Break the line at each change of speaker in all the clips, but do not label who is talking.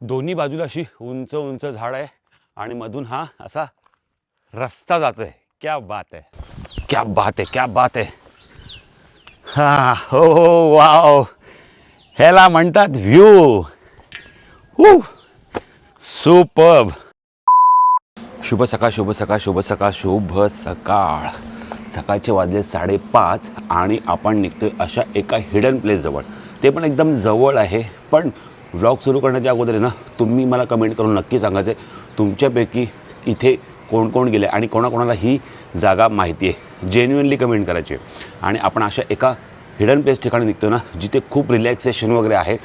दोन्ही बाजूला अशी उंच उंच झाड आहे आणि मधून हा असा रस्ता जातोय. क्या बात आहे. क्या बात आहे क्या बात आहे. हा हो, हो वाव. ह्याला म्हणतात व्ह्यू. हू सुपर्ब. शुभ सकाळ शुभ सकाळ शुभ सकाळ शुभ सकाळ. सकाळचे वाजले साडेपाच आणि आपण निघतोय अशा एका हिडन प्लेसजवळ ते पण एकदम जवळ आहे पण व्लॉग सुरू करण्याच्या अगोदर आहे ना तुम्ही मला कमेंट करून नक्की सांगायचं आहे तुमच्यापैकी इथे कोण कोण गेले आणि कोणाकोणाला ही जागा माहिती आहे जेन्युअनली कमेंट करायची आहे. आणि आपण अशा एका हिडन प्लेस ठिकाणी निघतो ना जिथे खूप रिलॅक्सेशन वगैरे आहे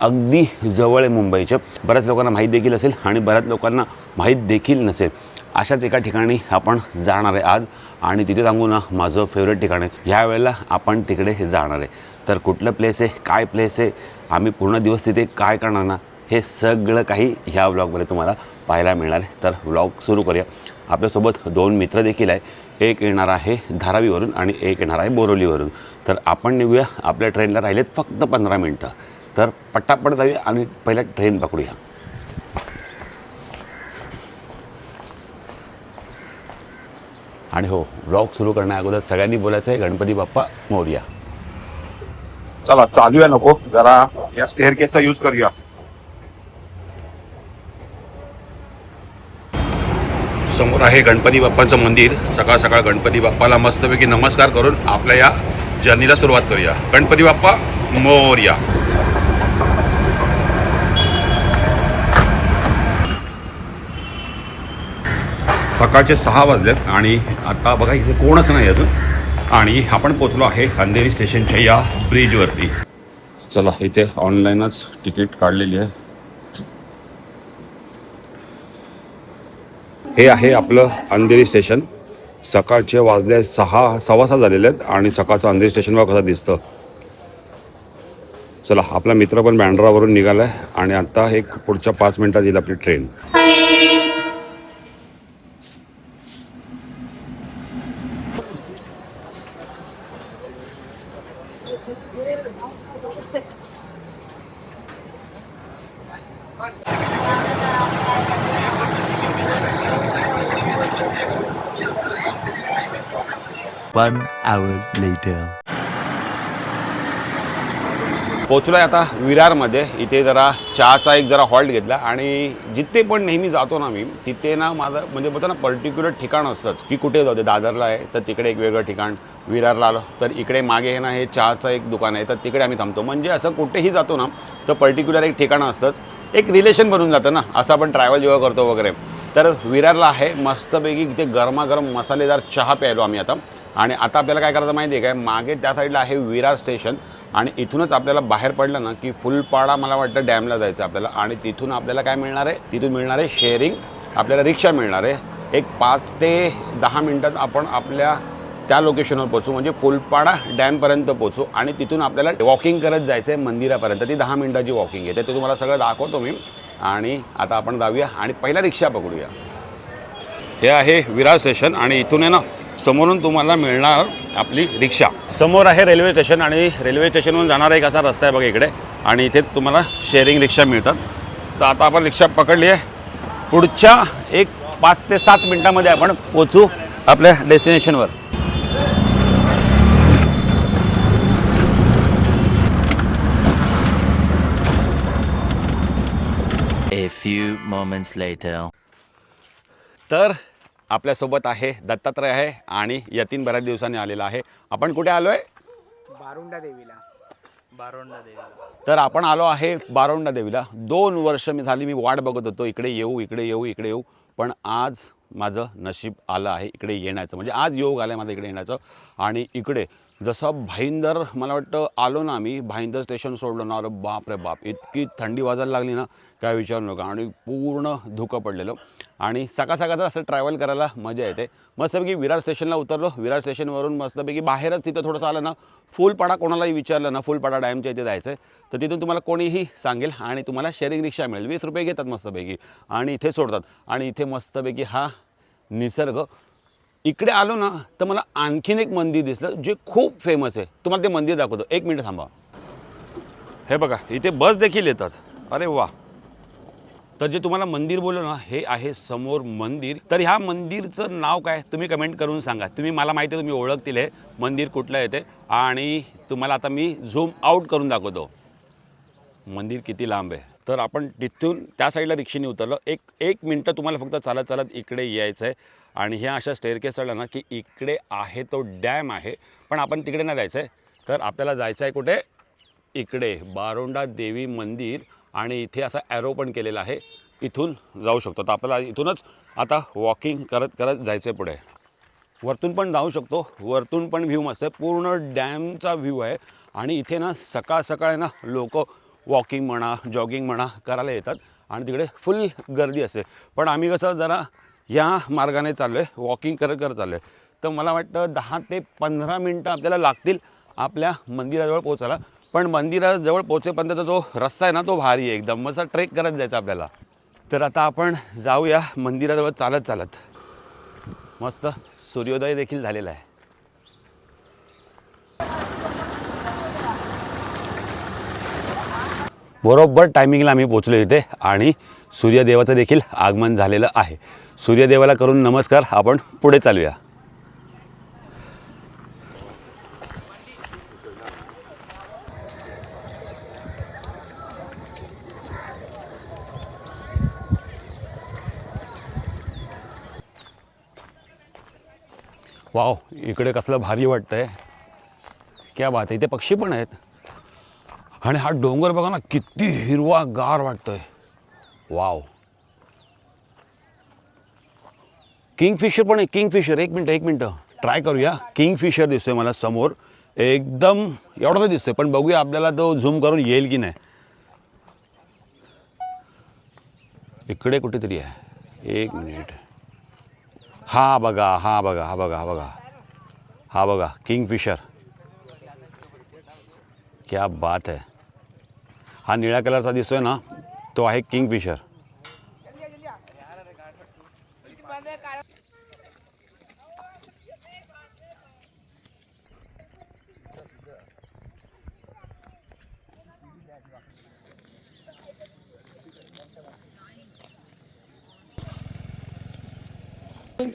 अगदी जवळ आहे मुंबईच्या. बऱ्याच लोकांना माहीत देखील असेल आणि बऱ्याच लोकांना माहीत देखील नसेल. अशाच एका ठिकाणी आपण जाणार आहे आज आणि तिथे सांगू ना माझं फेवरेट ठिकाण आहे. ह्या वेळेला आपण तिकडे जाणार आहे. तर कुठलं प्लेस आहे काय प्लेस आहे आम्ही पूर्ण दिवस तिथे काय करणार ना हे सगळं काही ह्या व्लॉगमध्ये तुम्हाला पाहायला मिळणार आहे. तर व्लॉग सुरू करूया. आपल्यासोबत दोन मित्र देखील आहे. एक येणार आहे धारावीवरून आणि एक येणार आहे बोरोलीवरून. तर आपण निघूया. आपल्या ट्रेनला राहिलेत फक्त पंधरा मिनटं. तर पटापट जाऊया आणि पहिल्या ट्रेन पकडूया. आणि हो व्लॉग सुरू करण्या अगोदर सगळ्यांनी बोलायचं आहे गणपती बाप्पा मोर्या.
चला चालूया नको. जरा या स्टेअर केसचा यूज करूया.
समोर आहे गणपती बाप्पांचं मंदिर. सकाळ सकाळ गणपती बाप्पाला मस्तपैकी नमस्कार करून आपल्या या जर्नीला सुरुवात करूया. गणपती बाप्पा मोर्या. सकाळचे सहा वाजलेत आणि आता बघा इथे कोणच नाही अजून. आणि आपण पोचलो आहे अंधेरी स्टेशनच्या या ब्रिजवरती. चला इथे ऑनलाईनच तिकीट काढलेली आहे. हे आहे आपलं अंधेरी स्टेशन. सकाळचे वाजले सहा सव्वा सहा झालेले आहेत आणि सकाळचं अंधेरी स्टेशन बघा कसं दिसतं. चला आपला मित्र पण बँड्रावरून निघालाय आणि आता एक पुढच्या पाच मिनिटात येईल आपली ट्रेन.
One hour later.
पोचलोय आता विरारमध्ये. इथे जरा चहाचा एक जरा हॉल्ट घेतला आणि जिथे पण नेहमी जातो ना मी तिथे ना माझं म्हणजे बोलतो ना पर्टिक्युलर ठिकाण असतंच की कुठे जाऊ दे. दादरला आहे तर तिकडे एक वेगळं ठिकाण. विरारला आलो तर इकडे मागे हे ना हे चहाचं एक दुकान आहे तर तिकडे आम्ही थांबतो. म्हणजे असं कुठेही जातो ना तर पर्टिक्युलर एक ठिकाण असतंच. एक रिलेशन बनून जातं ना. असं आपण ट्रॅव्हल जेव्हा करतो वगैरे. तर विरारला आहे मस्तपैकी इथे गरमागरम मसालेदार चहा प्यायलो आम्ही आता. आणि आता आपल्याला काय करायचं माहिती आहे काय मागे त्या साईडला आहे विरार स्टेशन आणि इथूनच आपल्याला बाहेर पडलं ना की फुलपाडा मला वाटतं डॅमला जायचं आपल्याला. आणि तिथून आपल्याला काय मिळणार आहे? तिथून मिळणार आहे शेअरिंग आपल्याला रिक्षा मिळणार आहे. एक पाच ते दहा मिनटात आपण आपल्या त्या लोकेशनवर पोचू म्हणजे फुलपाडा डॅमपर्यंत पोचू आणि तिथून आपल्याला वॉकिंग करत जायचं आहे मंदिरापर्यंत. ती दहा मिनटाची वॉकिंग आहे ते तुम्हाला सगळं दाखवतो मी. आणि आता आपण जाऊया आणि पहिला रिक्षा पकडूया. हे आहे विरार स्टेशन आणि इथून आहे ना समोरून तुम्हाला मिळणार आपली रिक्षा. समोर आहे रेल्वे स्टेशन आणि रेल्वे स्टेशनवरून जाणारा एक असा रस्ता आहे बघा इकडे. आणि इथे तुम्हाला शेअरिंग रिक्षा मिळतात. तर आता आपण रिक्षा पकडली आहे. पुढच्या एक पाच ते सात मिनटामध्ये आपण पोचू आपल्या डेस्टिनेशनवर
moments later.
तर आपल्यासोबत आहे दत्तात्रय आहे आणि यतीन बऱ्याच दिवसांनी आलेला आहे. आपण कुठे आलो आहे
बारुंडा देवीला. बारुंडा देवीला.
तर आपण आलो आहे बारोंडा देवीला. दोन वर्ष मी झाली मी वाट बघत होतो. इकडे येऊ इकडे येऊ इकडे येऊ. पण आज माझं नशीब आलं आहे इकडे येण्याचं. म्हणजे आज योग आलं आहे माझं इकडे येण्याचं. आणि इकडे जसं भाईंदर मला वाटतं आलो ना आम्ही भाईंदर स्टेशन सोडलं ना अरे बाप रे बाप इतकी थंडी वाजायला लागली ना काय विचारू नका. आणि पूर्ण धुकं पडलेलं. आणि सकाळ सकाळचं असं ट्रॅव्हल करायला मजा येते. मस्तपैकी विरार स्टेशनला उतरलो. विरार स्टेशनवरून मस्तपैकी बाहेरच तिथं थोडंसं आलं ना फुलपाडा कोणालाही विचारलं ना फुलपाडा डॅमच्या इथे जायचं आहे तर तिथून तुम्हाला कोणीही सांगेल आणि तुम्हाला शेअरिंग रिक्षा मिळेल. वीस रुपये घेतात मस्तपैकी. आणि इथे सोडतात. आणि इथे मस्तपैकी हा निसर्ग इकडे आलो ना तर मला आणखीन एक मंदिर दिसलं जे खूप फेमस आहे. तुम्हाला ते मंदिर दाखवतो. एक मिनिट थांबा. हे बघा इथे बस देखील येतात. अरे वा. तर जे तुम्हाला मंदिर बोललो ना हे आहे समोर मंदिर. तर ह्या मंदिरचं नाव काय? तुम्ही कमेंट करून सांगा. तुम्ही मला माहिती आहे तुम्ही ओळखतील हे. मंदिर कुठलं येते? आणि तुम्हाला आता मी झूम आऊट करून दाखवतो. मंदिर किती लांब आहे? तर आपण तिथून त्या साईडला रिक्षेने उतरलं. एक एक मिनटं तुम्हाला फक्त चालत चालत इकडे यायचं आहे आणि ह्या अशा स्टेअरकेस चढलं ना की इकडे आहे तो डॅम आहे पण आपण तिकडे नाही जायचं आहे तर आपल्याला जायचं आहे कुठे? इकडे बारोंडा देवी मंदिर आणि इथे असा ॲरो पण केलेला आहे. इथून जाऊ शकतो. तर आपल्याला इथूनच आता वॉकिंग करत करत जायचं आहे पुढे. वरतून पण जाऊ शकतो. वरतून पण व्ह्यू मस्त आहे. पूर्ण डॅमचा व्ह्यू आहे. आणि इथे ना सकाळ सकाळ ना लोक वॉकिंग म्हणा जॉगिंग म्हणा करायला येतात आणि तिकडे फुल गर्दी असते. पण आम्ही कसं जरा या मार्गाने चाललो आहे वॉकिंग करत करत चाललो आहे तर मला वाटतं दहा ते पंधरा मिनटं आपल्याला लागतील आपल्या मंदिराजवळ पोचायला पण मंदिराजवळ पोचेपर्यंतचा जो रस्ता आहे ना तो भारी आहे एकदम. मस्त ट्रेक करत जायचा आपल्याला. तर आता आपण जाऊया मंदिराजवळ चालत चालत. मस्त सूर्योदय देखील झालेला आहे. बरोबर टायमिंगला आम्ही पोचलो इथे आणि सूर्यदेवाचं देखील आगमन झालेलं आहे. सूर्यदेवाला करून नमस्कार आपण पुढे चालूया. वाव इकडे कसलं भारी वाटतंय. क्या बात आहे इथे पक्षी पण आहेत. आणि हा डोंगर बघा ना किती हिरवा गार वाटतोय. वाव. किंगफिशर पण आहे किंगफिशर एक मिनटं एक मिनटं. ट्राय करूया. किंगफिशर दिसतोय मला समोर. एकदम एवढा तर दिसतोय पण बघूया आपल्याला तो झूम करून येईल की नाही. इकडे कुठेतरी आहे. एक मिनिट. हा बघा हा बघा हा बघा हा बघा. हा बघा किंगफिशर क्या बात है. हा निळ्या कलरचा दिसतोय ना तो आहे किंगफिशर.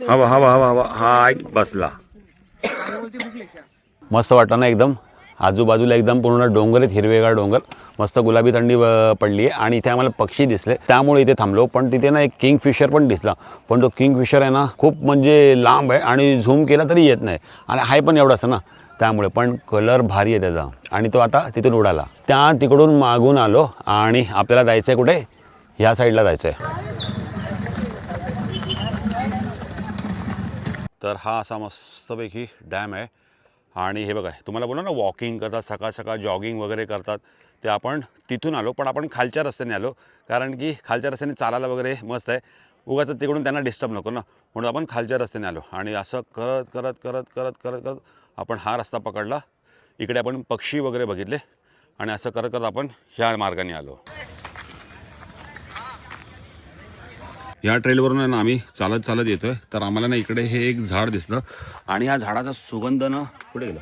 हवा हवा हवा हवा हा बसला. मस्त वाटतं ना एकदम? आजूबाजूला एकदम पूर्ण डोंगर आहेत हिरवेगार डोंगर. मस्त गुलाबी थंडी पडली आहे आणि इथे आम्हाला पक्षी दिसले. त्यामुळे इथे थांबलो पण तिथे ना एक किंग फिशर पण दिसला. पण तो किंगफिशर आहे ना खूप म्हणजे लांब आहे आणि झूम केला तरी येत नाही. आणि हाय पण एवढाच ना त्यामुळे. पण कलर भारी आहे त्याचा. आणि तो आता तिथून उडाला. त्या तिकडून मागून आलो आणि आपल्याला जायचं आहे कुठे? ह्या साईडला जायचं आहे तर हा असा मस्तपैकी डॅम आहे. आणि हे बघा तुम्हाला बोला ना वॉकिंग करतात सकाळ सकाळ जॉगिंग वगैरे करतात. ते आपण तिथून आलो पण आपण खालच्या रस्त्याने आलो. कारण की खालच्या रस्त्याने चालायला वगैरे मस्त आहे. उगाच तिकडून त्यांना डिस्टर्ब नको ना. म्हणून आपण खालच्या रस्त्याने आलो. आणि असं करत करत करत करत करत करत आपण हा रस्ता पकडला. इकडे आपण पक्षी वगैरे बघितले. आणि असं करत करत आपण ह्या मार्गाने आलो. या ट्रेलवरून आहे ना आम्ही चालत चालत येतो आहे तर आम्हाला ना इकडे हे एक झाड दिसलं. आणि या झाडाचा सुगंध ना कुठे गेलं?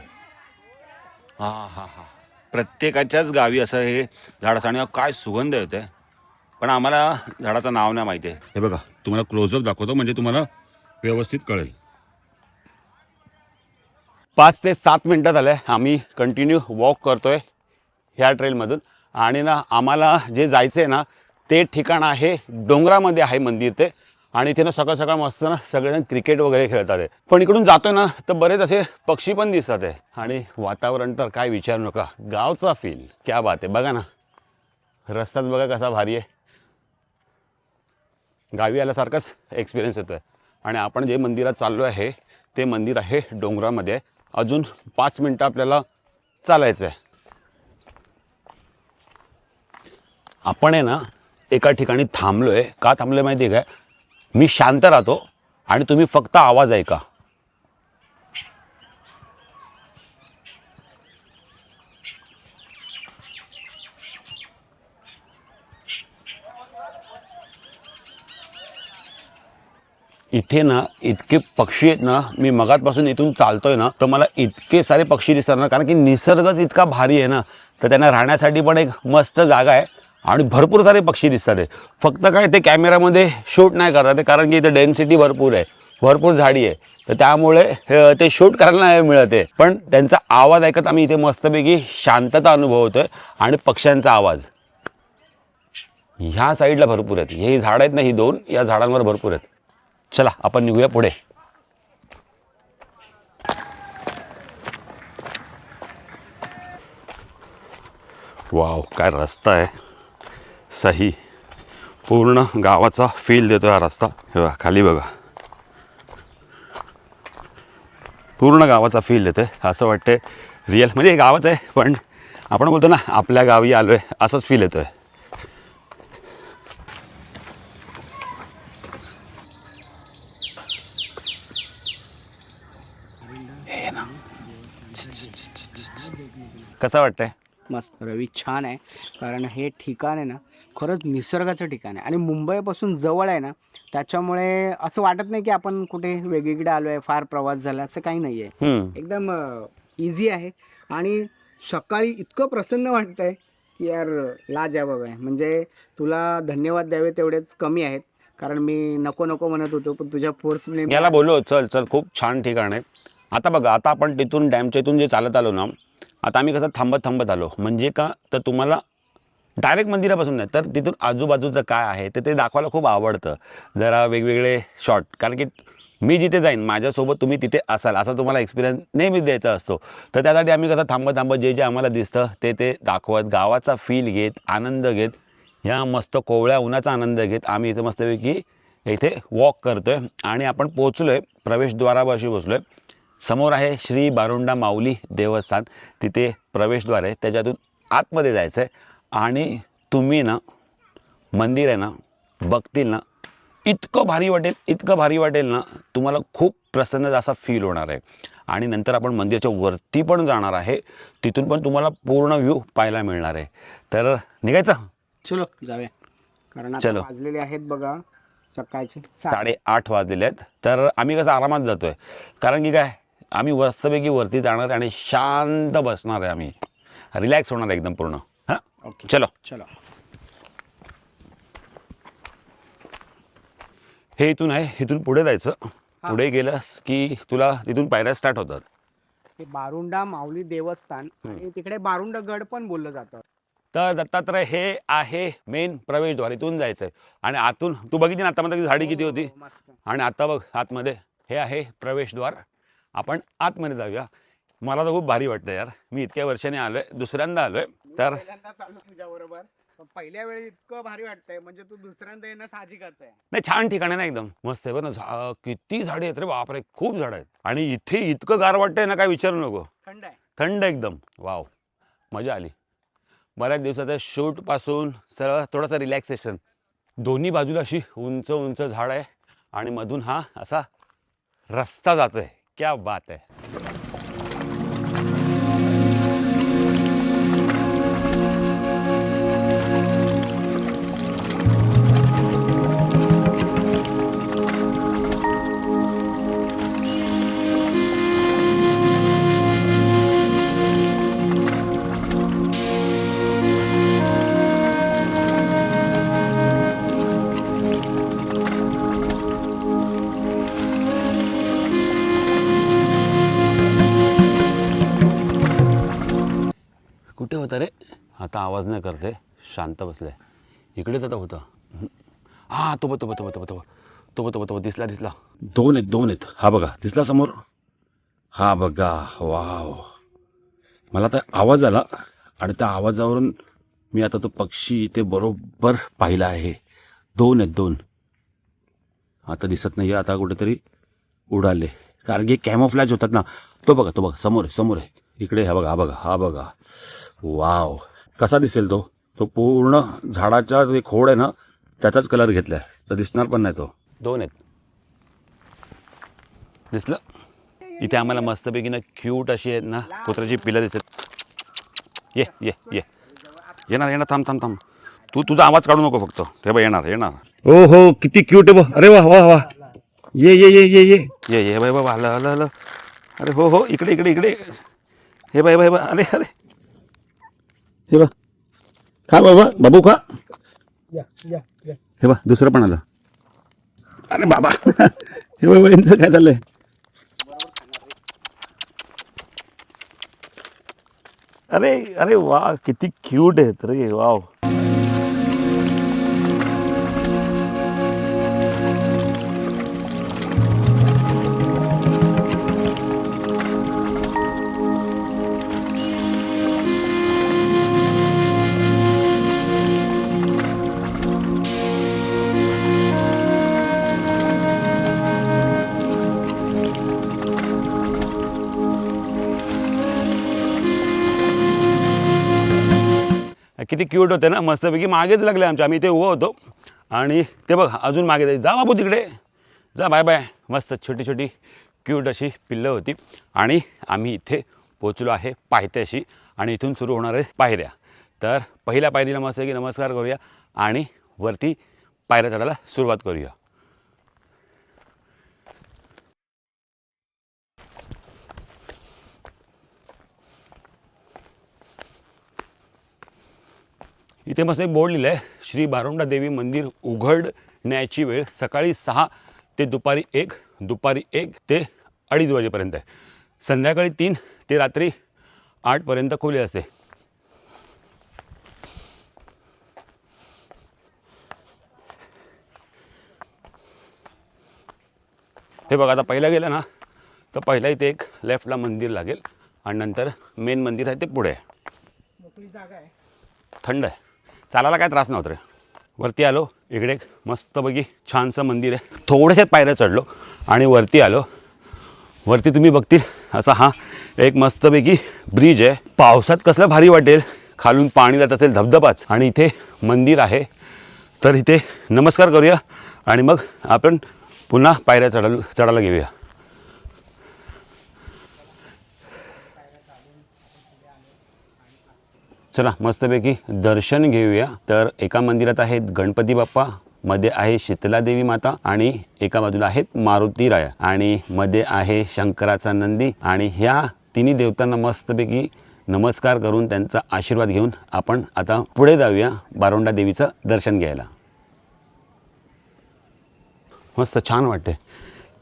हा हा हा. प्रत्येकाच्याच गावी असं हे झाड असं आणि काय सुगंध येतोय पण आम्हाला झाडाचं नाव नाही माहिती आहे. हे बघा तुम्हाला क्लोजअप दाखवतो म्हणजे तुम्हाला व्यवस्थित कळेल. पाच ते सात मिनटात आलं आहे आम्ही कंटिन्यू वॉक करतोय ह्या ट्रेलमधून आणि ना आम्हाला जे जायचं आहे ना ते ठिकाण आहे डोंगरामध्ये आहे मंदिर ते. आणि इथे ना सकाळ सकाळ मस्त ना सगळेजण क्रिकेट वगैरे खेळतात आहे. पण इकडून जातोय ना तर बरेच असे पक्षी पण दिसतात आहे. आणि वातावरण तर काय विचारू नका. गावचा फील क्या बात आहे. बघा ना. रस्ताच बघा कसा भारी आहे. गावी आल्यासारखाच एक्सपिरियन्स येतो आहे आणि आपण जे मंदिरात चाललो आहे ते मंदिर आहे डोंगरामध्ये. अजून पाच मिनटं आपल्याला चालायचं आहे. आपण आहे ना एका ठिकाणी थांबलो आहे का थांबलो माहिती आहे काय? मी शांत राहतो आणि तुम्ही फक्त आवाज ऐका. इथे ना इतके पक्षी आहेत ना मी मगातपासून इथून चालतोय ना तर मला इतके सारे पक्षी दिसणार ना कारण की निसर्गच इतका भारी आहे ना तर त्यांना राहण्यासाठी पण एक मस्त जागा आहे. आणि भरपूर सारे पक्षी दिसतात आहे फक्त काय ते कॅमेरामध्ये शूट नाही करतात आहे कारण की इथे डेन्सिटी भरपूर आहे भरपूर झाडी आहे. तर त्यामुळे ते शूट करायला नाही मिळत आहे पण त्यांचा आवाज ऐकत आम्ही इथे मस्तपैकी शांतता अनुभवतोय आणि पक्ष्यांचा आवाज. ह्या साईडला भरपूर आहेत. हे झाड आहेत ना ही दोन या झाडांवर भरपूर आहेत. चला आपण निघूया पुढे. वाव काय रस्ता आहे. सही. पूर्ण गावाचा फील देतो हा रस्ता. हे बघा खाली बघा. पूर्ण गावाचा फील देतो आहे असं वाटते रिअल म्हणजे हे गावच आहे पण आपण बोलतो ना आपल्या गावी आलो आहे असंच फील येतो आहे कसं वाटतंय?
मस्त. रवी छान आहे. कारण हे ठिकाण आहे ना खरंच निसर्गाचं ठिकाण आहे. आणि मुंबईपासून जवळ आहे ना त्याच्यामुळे असं वाटत नाही की आपण कुठे वेगळीकडे आलो आहे फार प्रवास झाला असं काही नाही आहे. एकदम इझी आहे. आणि सकाळी इतकं प्रसन्न वाटतंय की यार लाजवाब आहे म्हणजे तुला धन्यवाद द्यावे तेवढेच कमी आहेत. कारण मी नको नको म्हणत होतो पण तुझ्या फोर्सने
याला बोललो चल चल खूप छान ठिकाण आहे. आता बघा आता आपण तिथून डॅमच्या इथून जे चालत आलो ना आता आम्ही कसं थांबत थांबत आलो. म्हणजे का? तर तुम्हाला डायरेक्ट मंदिरापासून नाही तर तिथून आजूबाजूचं काय आहे ते ते दाखवायला खूप आवडतं. जरा वेगवेगळे शॉट कारण की मी जिथे जाईन माझ्यासोबत तुम्ही तिथे असाल असा तुम्हाला एक्सपिरियन्स नेहमीच द्यायचा असतो. तर त्यासाठी आम्ही कसं थांबत थांबत जे जे आम्हाला दिसतं ते ते दाखवत गावाचा फील घेत आनंद घेत ह्या मस्त कोवळ्या उन्हाचा आनंद घेत आम्ही इथे मस्तपैकी इथे वॉक करतो आहे आणि आपण पोचलो आहे प्रवेशद्वारापाशी पोचलो आहे समोर आहे श्री बारुंडा माऊली देवस्थान. तिथे प्रवेशद्वार आहे त्याच्यातून आतमध्ये जायचं आहे आणि तुम्ही ना मंदिर आहे ना बघतील ना इतकं भारी वाटेल इतकं भारी वाटेल ना तुम्हाला खूप प्रसन्न असा फील होणार आहे. आणि नंतर आपण मंदिराच्या वरती पण जाणार आहे तिथून पण तुम्हाला पूर्ण व्ह्यू पाहायला मिळणार आहे. तर निघायचं?
चलो जाऊया. कारण आता
चलो.
वाजलेले आहेत बघा सकाळचे सात.
साडेआठ वाजलेले आहेत. तर आम्ही कसं आरामात जातो आहे कारण की काय आम्ही मस्तपैकी वरती जाणार आहे आणि शांत बसणार आहे आम्ही. रिलॅक्स होणार आहे एकदम पूर्ण.
ओके
चलो.
चलो.
हे इथून आहे इथून पुढे जायचं. पुढे गेलंस की तुला तिथून पायऱ्या स्टार्ट होतात.
हे बारुंडा माऊली देवस्थान आणि तिकडे बारुंडा गड पण बोललं जातं.
तर दत्तात्रय हे आहे मेन प्रवेशद्वार. इथून जायचं आहे आणि आतून तू बघितली ना आतामध्ये झाडी किती होती?
हो, मस्त.
आणि आता बघ आतमध्ये हे आहे प्रवेशद्वार. आपण आतमध्ये जाऊया. मला तर खूप भारी वाटतं यार. मी इतक्या वर्षांनी आलोय दुसऱ्यांदा आलोय. तर
पहिल्यांदा चाललो तुझ्या बरोबर पण पहिल्या वेळी इतकं भारी वाटतंय म्हणजे तू दुसऱ्यांदा येणं साहजिकच आहे.
नाही छान ठिकाण आहे ना एकदम. मस्त आहे बरं. ना झा किती झाडे आहेत रे बापरे खूप झाडं आहेत. आणि इथे इतकं गार वाटतंय ना काय विचारू नको.
थंड आहे.
थंड एकदम. वाव. मजा आली. बऱ्याच दिवसाच्या शूटपासून सरळ थोडंसं रिलॅक्सेशन दोन्ही बाजूला अशी उंच उंच झाड आहे आणि मधून हा असा रस्ता जातोय. क्या बात आहे. शांत बसलाय इकडेच आता होतं. हा तो बघ तो बघ तो बघ तो बघ तो बघ तो बघ तो बघ दिसला दिसला. दोन आहेत दोन आहेत. हा बघा दिसला समोर? हा बघा वाव. मला आता आवाज आला आणि त्या आवाजावरून मी आता तो पक्षी इथे बरोबर पाहिला आहे. दोन आहेत दोन. आता दिसत नाही आता कुठेतरी उडाले. कारण की कॅमोफ्लॅज होतात ना. तो बघा तो बघा समोर आहे समोर आहे. इकडे हा बघा हा बघा हा बघा. वाव. कसा दिसेल तो? तो पूर्ण झाडाचा जे खोड आहे ना त्याचाच कलर घेतलाय. तर दिसणार पण नाही तो. दोन आहेत. दिसलं? इथे आम्हाला मस्तपैकी ना क्यूट अशी आहेत ना कुत्र्याची पिलं दिसत ये ये ये. येणार येणार थांब थांब थांब. तू तुझा आवाज काढू नको फक्त. हे बघ येणार येणार. हो हो किती क्यूट आहे अरे वा वा वा. ये ये ये ये ये. ये ये बाय बाबा आलं आलं आलं. अरे हो हो इकडे इकडे इकडे. हे बाय बाय बाय अरे अरे. हे बा खा बाबा बाबू खा.
या या या.
हे बा दुसरं पण आलं. अरे बाबा. हे बाबा यांचं काय चाललंय? अरे अरे वा किती क्यूट आहेत रे वाव. किती क्यूट होते ना मस्तपैकी मागेच लागले आमच्या आम्ही इथे उभं होतो. आणि ते बघ अजून मागे जाईल. जा बाबू तिकडे. जा बाय बाय मस्त छोटी छोटी क्यूट अशी पिल्लं होती. आणि आम्ही इथे पोचलो आहे पायथ्याशी. आणि इथून सुरू होणार आहे पायऱ्या. तर पहिल्या पायरीला मस्त की नमस्कार करूया. आणि वरती पायऱ्या चढायला सुरुवात करूया. इथे मस्त एक बोर्ड लिहिलं आहे श्री बारोंडा देवी मंदिर उघडण्याची वेळ सकाळी सहा ते दुपारी एक दुपारी एक ते अडीच वाजेपर्यंत आहे. संध्याकाळी तीन ते रात्री आठपर्यंत खुले असते. हे बघा आता पहिलं गेलं ना तर पहिला इथे एक लेफ्टला मंदिर लागेल आणि नंतर मेन मंदिर आहे ते पुढे आहे. थंड आहे. चालायला काय त्रास नव्हतं रे. वरती आलो इकडे एक मस्तपैकी छानसं मंदिर आहे. थोड्याशात पायऱ्या चढलो आणि वरती आलो. वरती तुम्ही बघतील असा हा एक मस्तपैकी ब्रिज आहे. पावसात कसलं भारी वाटेल. खालून पाणी जात असेल धबधबाच. आणि इथे मंदिर आहे. तर इथे नमस्कार करूया आणि मग आपण पुन्हा पायऱ्या चढायला चढायला घेऊया. चला मस्तपैकी दर्शन घेऊया. तर एका मंदिरात आहेत गणपती बाप्पा मध्ये आहे शीतला देवी माता आणि एका बाजूला आहेत मारुती राया. आणि मध्ये आहे शंकराचा नंदी आणि ह्या तिन्ही देवतांना मस्तपैकी नमस्कार करून त्यांचा आशीर्वाद घेऊन आपण आता पुढे जाऊया बारोंडा देवीचं दर्शन घ्यायला. मस्त छान वाटते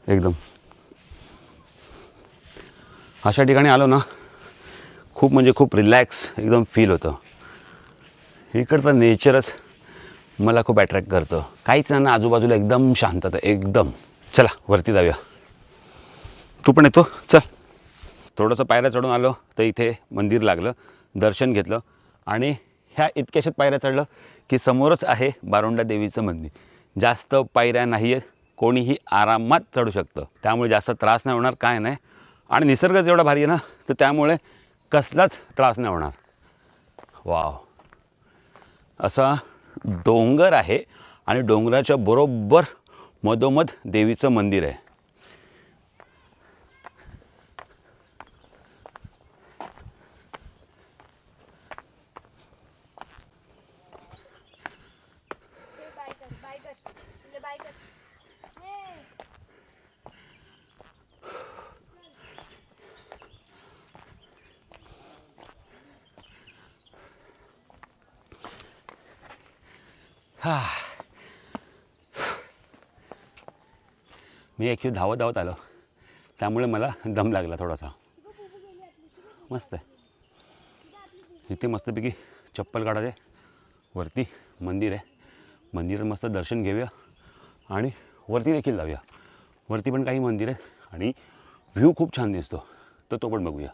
एकदम. अशा ठिकाणी आलो ना खूप म्हणजे खूप रिलॅक्स एकदम फील होतं. इकडचं नेचरच मला खूप अट्रॅक्ट करतं. काहीच नाही ना आजूबाजूला एकदम शांतता एकदम. चला वरती जाऊया. तू पण येतो? चल. थोडंसं पायऱ्या चढून आलो तर इथे मंदिर लागलं दर्शन घेतलं. आणि ह्या इतक्याशात पायऱ्या चढलं की समोरच आहे बारोंडा देवीचं मंदिर. जास्त पायऱ्या नाही आहेत कोणीही आरामात चढू शकतं. त्यामुळे जास्त त्रास नाही होणार काय नाही. आणि निसर्गच एवढा भारी आहे ना तर त्यामुळे कसलाच त्रास नाही होणार. वाव. असा डोंगर आहे आणि डोंगराच्या बरोबर मधोमध देवीचं मंदिर आहे
बायकट बायकट तुझे बायकट
मी ॲक्च्युली धावत धावत आलो. त्यामुळे मला दम लागला थोडासा. मस्त आहे. इथे मस्तपैकी चप्पल काढायचे वरती मंदिर आहे. मंदिरात मस्त दर्शन घेऊया आणि वरती देखील जाऊया. वरती पण काही मंदिर आहेत आणि व्ह्यू खूप छान दिसतो. तर तो पण बघूया.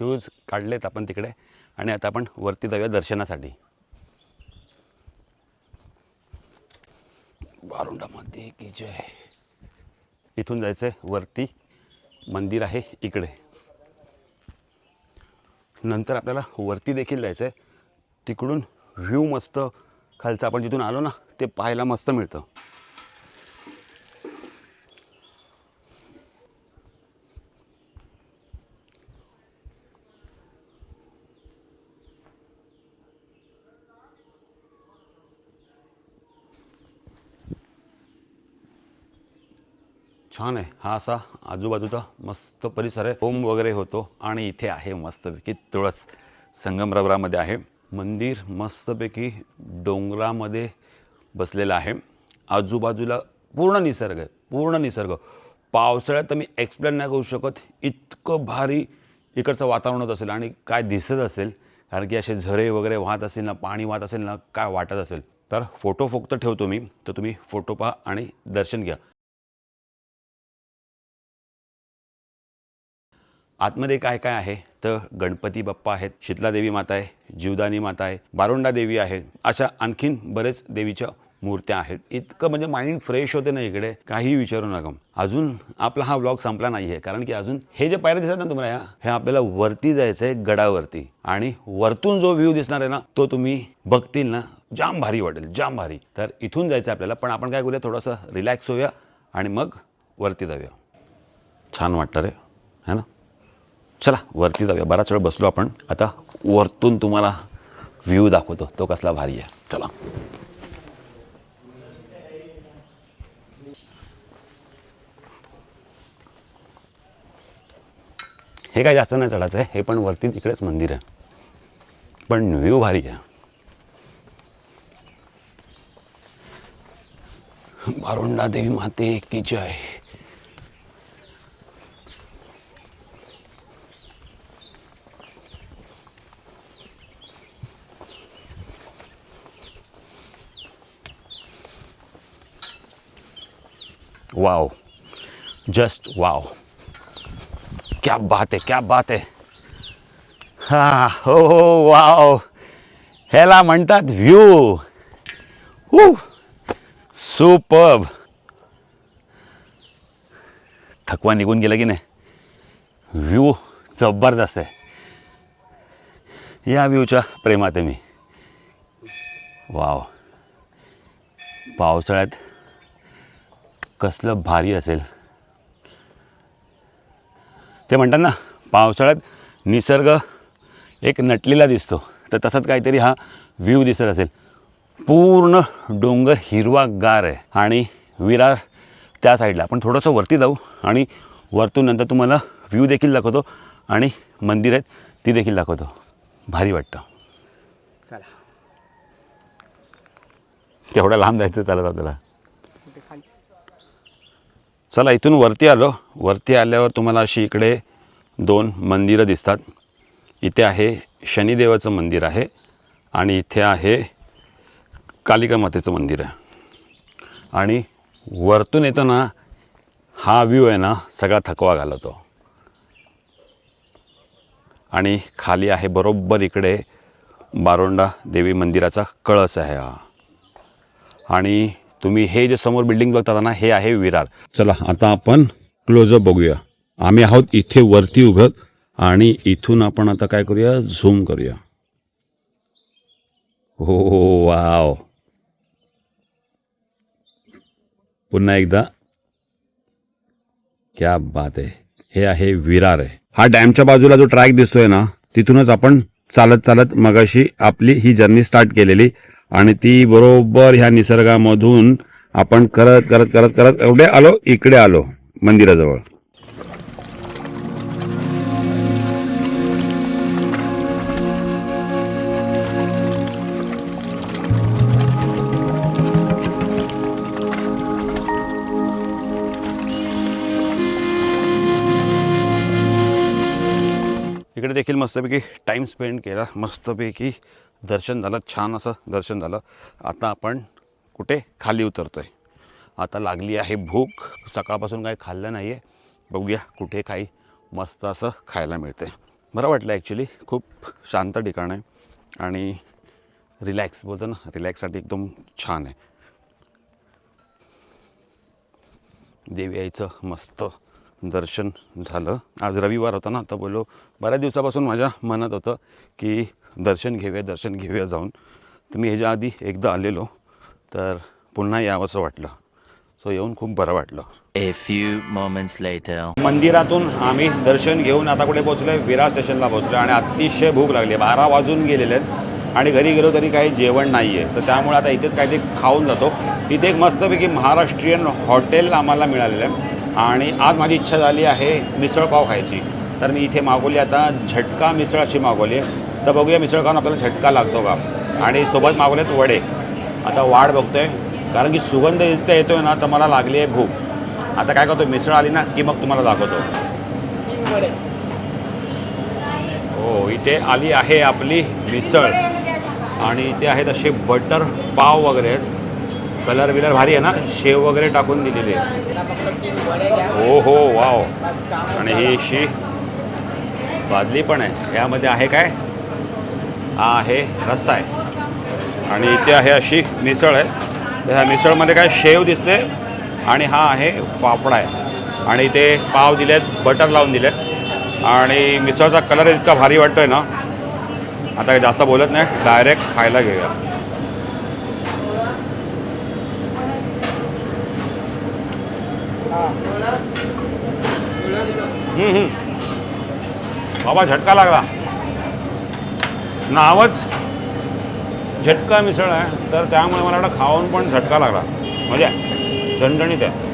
शूज काढलेत आपण तिकडे. आणि आता आपण वरती जाऊया दर्शनासाठी. बारुंडामध्ये की जय. इथून जायचं आहे वरती मंदिर आहे इकडे. नंतर आपल्याला वरती देखील जायचं आहे तिकडून व्ह्यू मस्त खालचं आपण जिथून आलो ना ते पाहायला मस्त मिळतं. छान आहे. हा असा आजूबाजूचा मस्त परिसर आहे. होम वगैरे होतो आणि इथे आहे मस्तपैकी तुळस संगमरबरामध्ये आहे. मंदिर मस्तपैकी डोंगरामध्ये बसलेलं आहे. आजूबाजूला पूर्ण निसर्ग आहे. पूर्ण निसर्ग. पावसाळ्यात तर मी एक्सप्लेन नाही करू शकत. इतकं भारी इकडचं वातावरण होत असेल आणि काय दिसत असेल. कारण की असे झरे वगैरे वाहत असेल ना पाणी वाहत असेल ना काय वाटत असेल. तर फोटो फक्त ठेवतो मी. तर तुम्ही फोटो पहा आणि दर्शन घ्या. आतमध्ये काय काय आहे? तर गणपती बाप्पा आहेत शीतलादेवी माता आहे जीवदानी माता आहे बारोंडा देवी आहे अशा आणखीन बरेच देवीच्या मूर्त्या आहेत. इतकं म्हणजे माइंड फ्रेश होते ना इकडे काही विचारू नका. अजून आपला हा व्लॉग संपला नाही आहे कारण की अजून हे जे पायऱ्या दिसतात ना तुम्हाला हे आपल्याला वरती जायचं आहे गडावरती. आणि वरतून जो व्ह्यू दिसणार आहे ना तो तुम्ही बघतील ना जाम भारी वाटेल जाम भारी. तर इथून जायचं आहे आपल्याला पण आपण काय करूया थोडंसं रिलॅक्स होऊया आणि मग वरती जाऊया. छान वाटतं रे है ना? चला वरती जाऊया. बराच वेळ बसलो आपण. आता वरतून तुम्हाला व्ह्यू दाखवतो. तो कसला भारी आहे. चला. हे काय जास्त नाही चढायचं आहे हे पण वरती तिकडेच मंदिर आहे. पण व्ह्यू भारी आहे. बारोंडा देवी माते की जय. वाव जस्ट वाव क्या बात आहे क्या बात आहे हा हो वाव ह्याला म्हणतात व्ह्यू हू सुपर्ब थकवा निघून गेला की नाही? व्ह्यू जबरदस्त आहे. या व्ह्यूच्या प्रेमात आहे मी. वाव पावसाळ्यात कसलं भारी असेल. ते म्हणतात ना पावसाळ्यात निसर्ग एक नटलेला दिसतो. तर तसंच काहीतरी हा व्ह्यू दिसत असेल. पूर्ण डोंगर हिरवागार आहे आणि विरार त्या साईडला. आपण थोडंसं वरती जाऊ आणि वरतून नंतर तुम्हाला व्ह्यू देखील दाखवतो आणि मंदिर आहेत ती देखील दाखवतो. भारी वाटतं.
चला.
तेवढं लांब जायचं चालत आपल्याला. चला इथून वरती आलो. वरती आल्यावर तुम्हाला अशी इकडे दोन मंदिरं दिसतात. इथे आहे शनिदेवाचं मंदिर आहे आणि इथे आहे कालिका मातेचं मंदिर आहे. आणि वरतून येतो ना हा व्ह्यू आहे ना सगळा थकवा घालवतो. आणि खाली आहे बरोबर इकडे बारोंडा देवी मंदिराचा कळस आहे हा. आणि तुम्ही हे जे समोर बिल्डिंग बघता ना हे आहे विरार. चला आता आपण क्लोजअप बघूया. आम्ही आहोत इथे वरती उभं आणि इथून आपण आता काय करूया? झूम करूया. हो वाव. पुन्हा एकदा. क्या बात आहे. हे आहे विरार आहे. हा डॅमच्या बाजूला जो ट्रॅक दिसतोय ना तिथूनच आपण चालत चालत मगाशी आपली ही जर्नी स्टार्ट केलेली. आणि ती बरोबर ह्या निसर्गामधून आपण करत करत करत करत एवढे आलो इकडे आलो मंदिराजवळ. देखील मस्तपैकी टाईम स्पेंड केला. मस्तपैकी दर्शन झालं. छान असं दर्शन झालं. आता आपण कुठे? खाली उतरतो आहे आता लागली आहे भूक. सकाळपासून काही खाल्लं नाही आहे बघूया कुठे काही मस्त असं खायला मिळते बरं वाटलं ॲक्च्युली खूप शांत ठिकाण आहे. आणि रिलॅक्स बोलतो ना रिलॅक्ससाठी एकदम छान आहे. देवी आईचं मस्त दर्शन झालं. आज रविवार होता ना तर बोललो बऱ्याच दिवसापासून माझ्या मनात होतं की दर्शन घेऊया दर्शन घेऊया जाऊन. तर मी ह्याच्या आधी एकदा आलेलो तर पुन्हा यावंसं वाटलं. सो येऊन खूप बरं वाटलं.
Few moments later.
मंदिरातून आम्ही दर्शन घेऊन आता कुठे पोहोचलो आहे विरार स्टेशनला पोहोचलो आणि अतिशय भूक लागली आहे. बारा वाजून गेलेले आहेत आणि घरी गेलो तरी काही जेवण नाही आहे तर त्यामुळे आता इथेच काहीतरी खाऊन जातो. इथे एक मस्तपैकी महाराष्ट्रीयन हॉटेल आम्हाला मिळालेलं आहे. आणि आज माझी इच्छा झाली आहे मिसळ पाव खायची. तर मी इथे मागवली आता झटका मिसळ अशी मागवली आहे. तर बघूया मिसळ खाऊन आपल्याला झटका लागतो का? आणि सोबत मागवलेत वडे. आता वाट बघतोय. कारण की सुगंध इथे येतोय ना तर मला लागली आहे भूक. आता काय करतो मिसळ आली ना की मग तुम्हाला दाखवतो. हो इथे आली आहे आपली मिसळ. आणि इथे आहेत असे बटर पाव वगैरे. आहेत कलर बिलर भारी आहे ना? शेव वगैरे टाकून दिलेली आहे. हो हो वाव. आणि ही शी बादली पण आहे. यामध्ये आहे काय? हा आहे रस्सा आहे. आणि इथे आहे अशी मिसळ आहे. तर ह्या मिसळमध्ये काय? शेव दिसते. आणि हा आहे फाफडा आहे. आणि इथे पाव दिलेत बटर लावून दिलेत. आणि मिसळचा कलर इतका भारी वाटतोय ना. आता काही जास्त बोलत नाही. डायरेक्ट खायला घेऊया. बाबा झटका लागला. नावच झटका मिसळ आहे. तर त्यामुळे मला वाटतं खाऊन पण झटका लागला. म्हणजे झणझणीत आहे.